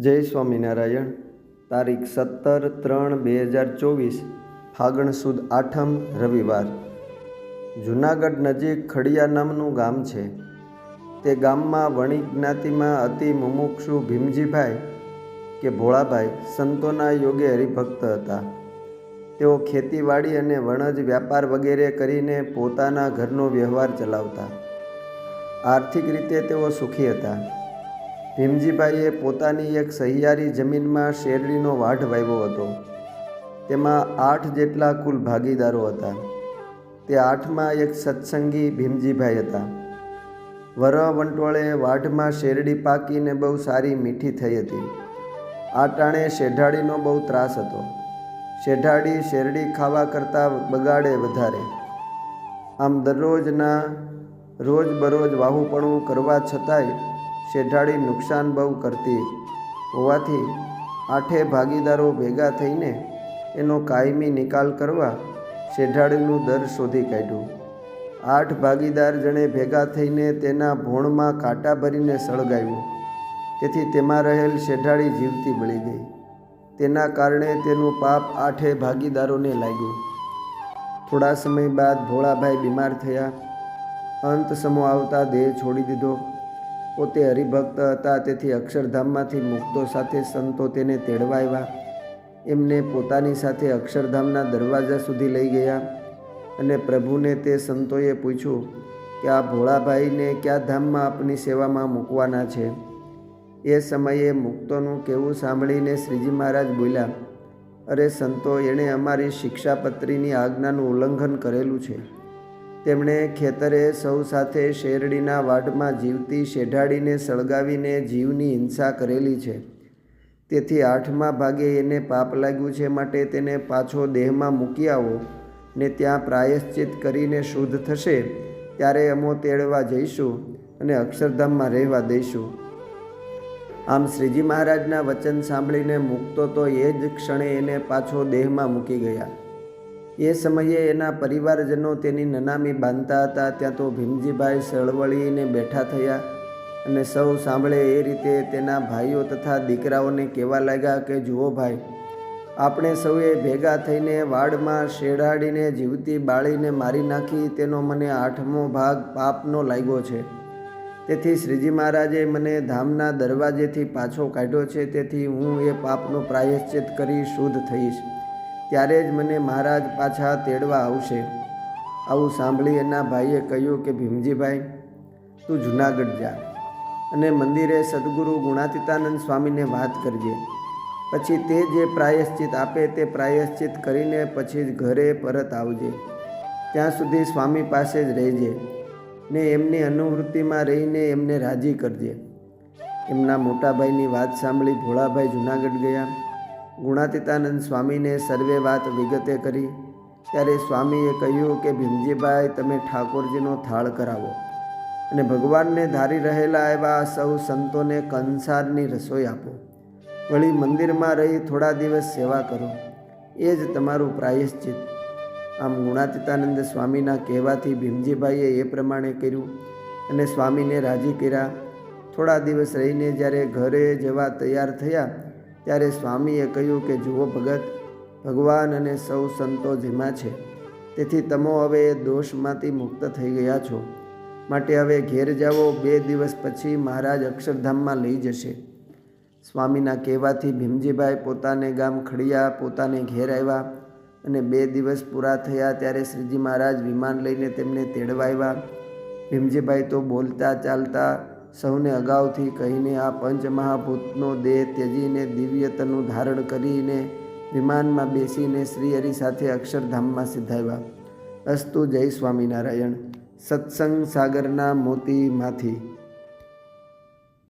જય સ્વામિનારાયણ, તારીખ સત્તર ત્રણ બે હજાર ચોવીસ, ફાગણ સુદ આઠમ, રવિવાર. જૂનાગઢ નજીક ખડિયા નામનું ગામ છે. તે ગામમાં વણિક જ્ઞાતિમાં અતિ મુમુક્ષુ ભીમજીભાઈ કે ભોળાભાઈ સંતોના યોગે હરિભક્ત હતા. તેઓ ખેતીવાડી અને વણજ વ્યાપાર વગેરે કરીને પોતાના ઘરનો વ્યવહાર ચલાવતા. આર્થિક રીતે તેઓ સુખી હતા. ભીમજીભાઈએ પોતાની એક સહિયારી જમીનમાં શેરડીનો વાઢ વાવ્યો હતો. તેમાં આઠ જેટલા કુલ ભાગીદારો હતા. તે આઠમાં એક સત્સંગી ભીમજીભાઈ હતા. વર વંટોળે વાઢમાં શેરડી પાકીને બહુ સારી મીઠી થઈ હતી. આ ટાણે શેઢાડીનો બહુ ત્રાસ હતો. શેઢાડી શેરડી ખાવા કરતાં બગાડે વધારે. આમ દરરોજના રોજ બરોજ વાહુપણું કરવા છતાંય શેઢાડી નુકસાન બહુ કરતી. હોવાથી આઠે ભાગીદારો ભેગા થઈને એનો કાયમી નિકાલ કરવા શેઢાળીનું દર શોધી કાઢ્યું. આઠ ભાગીદાર જણે ભેગા થઈને તેના ભોણમાં કાંટા ભરીને સળગાવ્યું. તેથી તેમાં રહેલ શેઢાળી જીવતી બળી ગઈ. તેના કારણે તેનું પાપ આઠે ભાગીદારોને લાગ્યું. થોડા સમય બાદ ભોળાભાઈ બીમાર થયા. અંત સમો આવતા દેહ છોડી દીધો. પોતે હરિભક્ત હતા, તેથી અક્ષરધામમાંથી મુક્તો સાથે સંતો તેને તેડવા આવ્યા. એમને પોતાની સાથે અક્ષરધામના દરવાજા સુધી લઈ ગયા અને પ્રભુને તે સંતોએ પૂછ્યું કે આ ભોળાભાઈને કયા ધામમાં આપની સેવામાં મૂકવાના છે? એ સમયે મુક્તોનું કેવું સાંભળીને શ્રીજી મહારાજ બોલ્યા, અરે સંતો, એણે અમારી શિક્ષાપત્રીની આજ્ઞાનું ઉલ્લંઘન કરેલું છે. તેમણે ખેતરે સૌ સાથે શેરડીના વાડમાં જીવતી શેઢાડીને સળગાવીને જીવની હિંસા કરેલી છે. તેથી આઠમા ભાગે એને પાપ લાગ્યું છે માટે તેને પાછો દેહમાં મૂકી આવો, ને ત્યાં પ્રાયશ્ચિત કરીને શુદ્ધ થશે, ત્યારે અમો તેડવા જઈશું અને અક્ષરધામમાં રહેવા દઈશું. આમ શ્રીજી મહારાજના વચન સાંભળીને મૂકતો તો એ જ ક્ષણે એને પાછો દેહમાં મૂકી ગયા. એ સમયે એના પરિવારજનો તેની નનામી બાંધતા હતા. ત્યાં તો ભીમજીભાઈ સળવળીને બેઠા થયા અને સૌ સાંભળે એ રીતે તેના ભાઈઓ તથા દીકરાઓને કહેવા લાગ્યા કે, જુઓ ભાઈ, આપણે સૌએ ભેગા થઈને વાડમાં શેડાડીને જીવતી બાળીને મારી નાખી. તેનો મને આઠમો ભાગ પાપનો લાગ્યો છે. તેથી શ્રીજી મહારાજે મને ધામના દરવાજેથી પાછો કાઢ્યો છે. તેથી હું એ પાપનો પ્રાયશ્ચિત કરી શુદ્ધ થઈશ. ત્યારે જ મને મહારાજ પાછા તેડવા આવશે. આવું સાંભળી એના ભાઈએ કહ્યું કે, ભીમજીભાઈ, તું જુનાગઢ જા અને મંદિરે સદગુરુ ગુણાતીતાનંદ સ્વામીને વાત કરજે. પછી તે જે પ્રાયશ્ચિત આપે તે પ્રાયશ્ચિત કરીને પછી જ ઘરે પરત આવજે. ત્યાં સુધી સ્વામી પાસે જ રહેજે ને એમની અનુવૃત્તિમાં રહીને એમને રાજી કરજે. એમના મોટાભાઈની વાત સાંભળી ભોળાભાઈ જુનાગઢ ગયા. ગુણાતીતાનંદ સ્વામીને સર્વે વાત વિગતે કરી. ત્યારે સ્વામીએ કહ્યું કે, ભીમજીભાઈ, તમે ઠાકોરજીનો થાળ કરાવો. અને ભગવાનને ધારી રહેલા એવા સૌ સંતોને કંસારની રસોઈ આપો. વળી મંદિરમાં રહી થોડા દિવસ સેવા કરો. એ જ તમારું પ્રાયશ્ચિત. આમ ગુણાતીતાનંદ સ્વામીના કહેવાથી ભીમજીભાઈએ એ પ્રમાણે કર્યું અને સ્વામીને રાજી કર્યા. થોડા દિવસ રહીને જ્યારે ઘરે જવા તૈયાર થયા ત્યારે સ્વામીએ કહ્યું કે, જુઓ ભગત, ભગવાન અને સૌ સંતો જેમાં છે. તેથી તમો હવે દોષમાંથી મુક્ત થઈ ગયા છો. માટે હવે ઘેર જાઓ, બે દિવસ પછી મહારાજ અક્ષરધામમાં લઈ જશે. સ્વામીના કહેવાથી ભીમજીભાઈ પોતાને ગામ ખડિયા, પોતાને ઘેર આવ્યા અને બે દિવસ પૂરા થયા ત્યારે શ્રીજી મહારાજ વિમાન લઈને તેમને તેડવા આવ્યા. ભીમજીભાઈ તો બોલતા ચાલતા સૌને અગાઉથી કહીને આ પંચમહાભૂતનો દેહ ત્યજીને દિવ્યતનું ધારણ કરીને વિમાનમાં બેસીને શ્રીહરિ સાથે અક્ષરધામમાં સિદ્ધાવ્યા અસ્તુ જય સ્વામિનારાયણ. સત્સંગ સાગરના મોતીમાંથી.